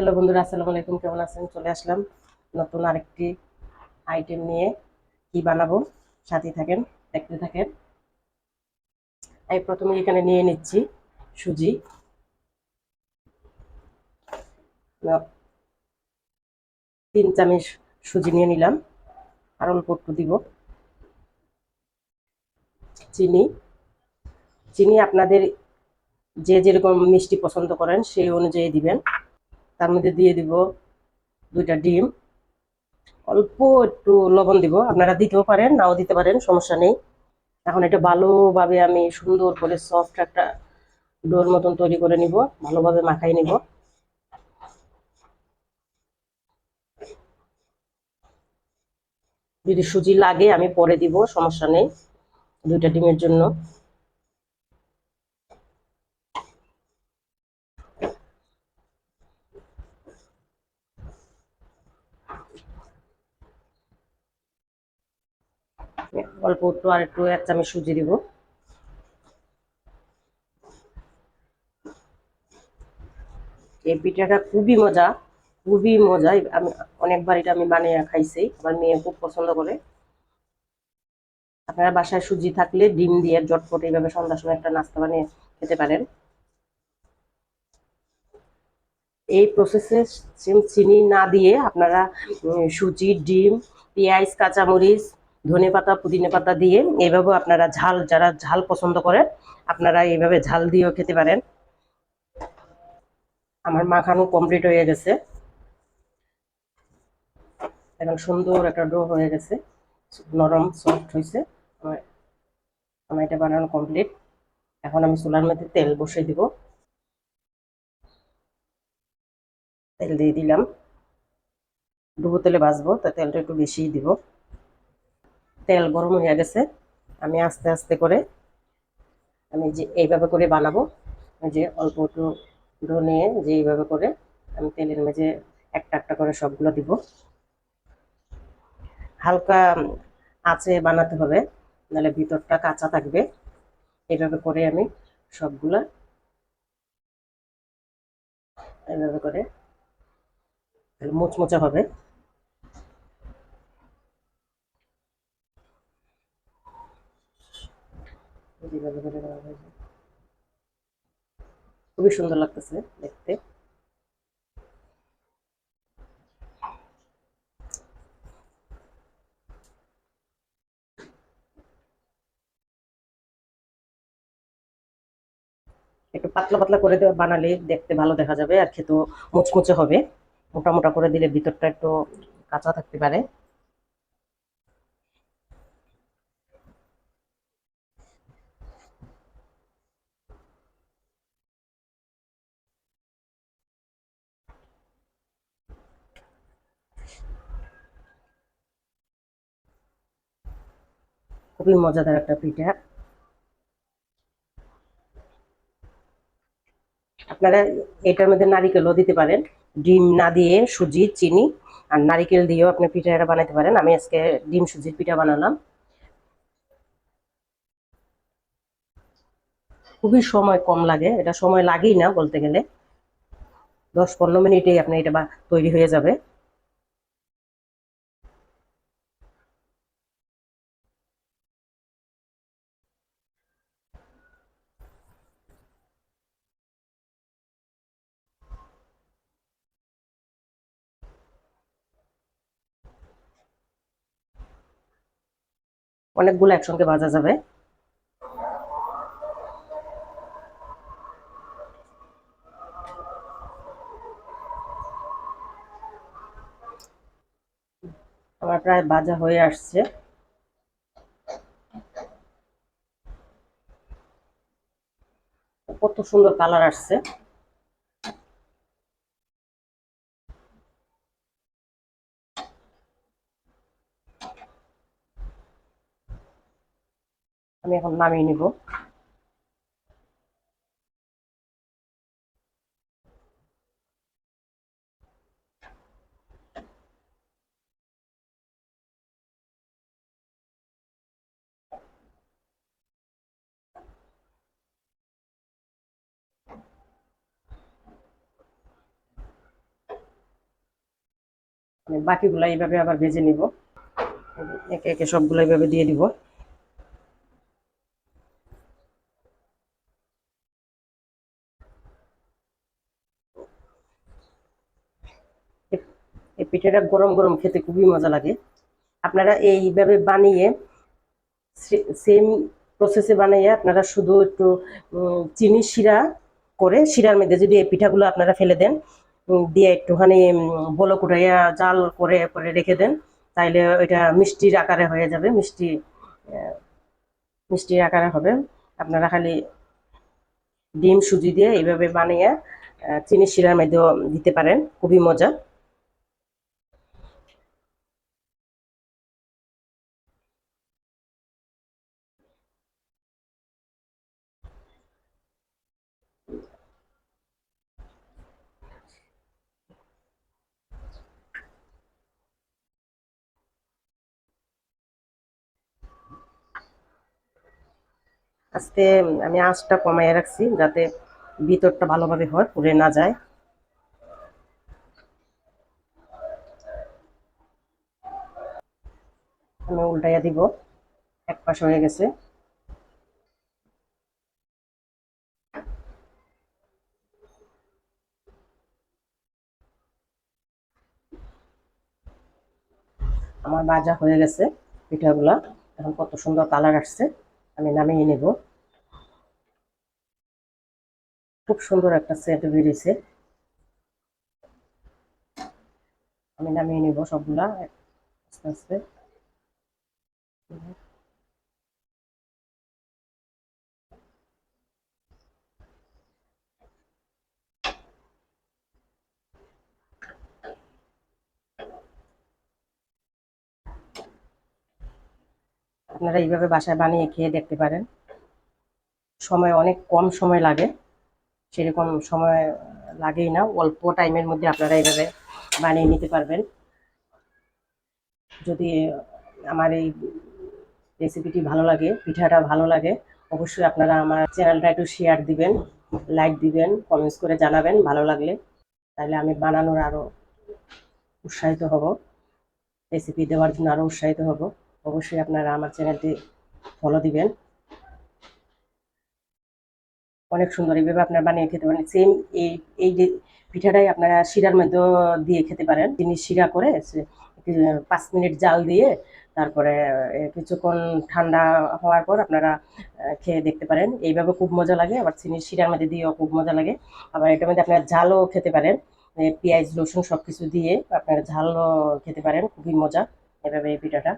Hello বন্ধুরা, আসসালামু আলাইকুম। কেমন আছেন? চলে আসলাম নতুন আরেকটি আইটেম নিয়ে কি বানাবো? সাথে থাকেন, দেখতে থাকেন। এই প্রথমে এখানে নিয়ে নিচ্ছি সুজি। তিন চামচ সুজি নিয়ে নিলাম, আর অল্প একটু দিব। চিনি। চিনি আপনাদের যে যেরকম মিষ্টি পছন্দ করেন, সেই অনুযায়ী দিবেন। তার মধ্যে দিয়ে দিব দুইটা ডিম। অল্প একটু লবণ দিব। আপনারা দিতেও পারেন, নাও দিতে পারেন, সমস্যা নেই। এখন এটা ভালোভাবে আমি সুন্দর করে সফট একটা ডোর মতন তৈরি করে নিব, ভালোভাবে মাখাই নিব। যদি সুজি লাগে আমি পরে দিব, সমস্যা নেই। দুইটা ডিমের জন্য। অল্প একটু আর একটু এক চামচ সুজি দিব। এই পিঠাটা খুবই মজা খুবই মজা। আমি অনেকবার এটা আমি বানিয়ে খাইছি, আমার মেয়ে খুব পছন্দ করে। আপনারা বাসায় সুজি থাকলে ডিম দিয়ে জটপট এইভাবে সন্ধ্যার সময় একটা নাস্তা বানিয়ে খেতে পারেন। এই প্রসেসে চিনি না দিয়ে আপনারা সুজি, ডিম, পেঁয়াজ, কাঁচামরিচ ধনে পাতা, পুদিনা পাতা দিয়ে এইভাবে আপনারা ঝাল, যারা ঝাল পছন্দ করেন আপনারা এইভাবে ঝাল দিয়েও খেতে পারেন। আমার মাখানো কমপ্লিট হয়ে গেছে। এখন সুন্দর একটা ডো হয়ে গেছে। নরম সফট হয়েছে। আমার এটা বানানো কমপ্লিট এখন আমি চুলার মধ্যে তেল বসিয়ে দিব। তেল দিয়ে দিলাম। ডুবো তেলে ভাজবো, তা তেলটা একটু বেশিই দিব। তেল গরম হয়ে গেছে। আমি আস্তে আস্তে করে আমি যে এইভাবে করে বানাবো যে অল্প একটু ডো নিয়ে যে এইভাবে করে আমি তেলের মাঝে একটা একটা করে সবগুলো দিব। হালকা আঁচে বানাতে হবে, নাহলে ভিতরটা কাঁচা থাকবে। এইভাবে করে আমি সবগুলা এইভাবে করে মুচমুচে হবে। হয়েছে। খুবই সুন্দর লাগতেছে দেখতে একটু পাতলা পাতলা করে বানালে দেখতে ভালো দেখা যাবে আর খেতেও মুচমুচে হবে মোটা মোটা করে দিলে ভিতরটা একটু কাঁচা থাকতে পারে খুবই মজাদার একটা পিঠা। আপনারা এটার মধ্যে নারিকেলও দিতে পারেন। ডিম না দিয়ে সুজি, চিনি আর নারিকেল দিয়েও আপনি পিঠাটা বানাতে পারেন। আমি আজকে ডিম সুজির পিঠা বানালাম। খুবই সময় কম লাগে, এটা সময় লাগেই না বলতে গেলে। দশ পনেরো মিনিটেই আপনি এটা বা তৈরি হয়ে যাবে। অনেকগুলো একসঙ্গে ভাজা যাবে। আমার প্রায় ভাজা হয়ে আসছে। কত সুন্দর কালার আসছে। আমি এখন নামিয়ে নিব। বাকিগুলো এইভাবে আবার ভেজে নিব। একে একে সবগুলো এইভাবে দিয়ে দিব। এই পিঠাটা গরম গরম খেতে খুবই মজা লাগে। আপনারা এইভাবে বানিয়ে সেম প্রসেসে বানিয়ে আপনারা শুধু একটু চিনি শিরা করে, শিরার মধ্যে যদি এই পিঠাগুলো আপনারা ফেলে দেন দিয়ে একটুখানি বলো কুটাইয়া জাল করে করে রেখে দেন, তাইলে ওইটা মিষ্টির আকারে হয়ে যাবে, মিষ্টি মিষ্টির আকারে হবে। আপনারা খালি ডিম সুজি দিয়ে এইভাবে বানিয়ে চিনি শিরার মধ্যেও দিতে পারেন, খুবই মজা। আজকে আমি আঁচটা কমাইয়া রাখছি যাতে ভিতরটা ভালোভাবে হয়, পুড়ে না যায়। আমি উল্টাইয়া দিব, এক পাশ হয়ে গেছে। আমার ভাজা হয়ে গেছে পিঠাগুলা। এখন কত সুন্দর কালার আসছে। আমি নামিয়ে নেব। খুব সুন্দর একটা সেট বেরিয়েছে। আমি নামিয়ে নেব সবগুলা। আস্তে আস্তে। আপনারা এইভাবে বাসায় বানিয়ে খেয়ে দেখতে পারেন। সময় অনেক কম সময় লাগে, সেরকম সময় লাগেই না, অল্প টাইমের মধ্যে আপনারা এইভাবে বানিয়ে নিতে পারবেন। যদি আমার এই রেসিপিটি ভালো লাগে, পিঠাটা ভালো লাগে, অবশ্যই আপনারা আমার চ্যানেলটা একটু শেয়ার দিবেন লাইক দিবেন কমেন্টস করে জানাবেন ভালো লাগলে। তাহলে আমি বানানোর আরও উৎসাহিত হব রেসিপি দেওয়ার জন্য আরও উৎসাহিত হব। অবশ্যই আপনারা আমার চ্যানেলটি ফলো দিবেন। অনেক সুন্দর এইভাবে আপনারা বানিয়ে খেতে পারেন। সেম এই এই যে পিঠাটাই আপনারা শিরার মধ্যে দিয়ে খেতে পারেন। তিনি শিরা করে পাঁচ মিনিট জাল দিয়ে তারপরে কিছুক্ষণ ঠান্ডা হওয়ার পর আপনারা খেয়ে দেখতে পারেন। এইভাবে খুব মজা লাগে। আবার চিনির শিরার মধ্যে দিয়েও খুব মজা লাগে। আবার এটার মধ্যে আপনারা ঝালও খেতে পারেন। পেঁয়াজ, রসুন সব কিছু দিয়ে আপনারা ঝালও খেতে পারেন। খুবই মজা। এভাবে এই পিঠাটা।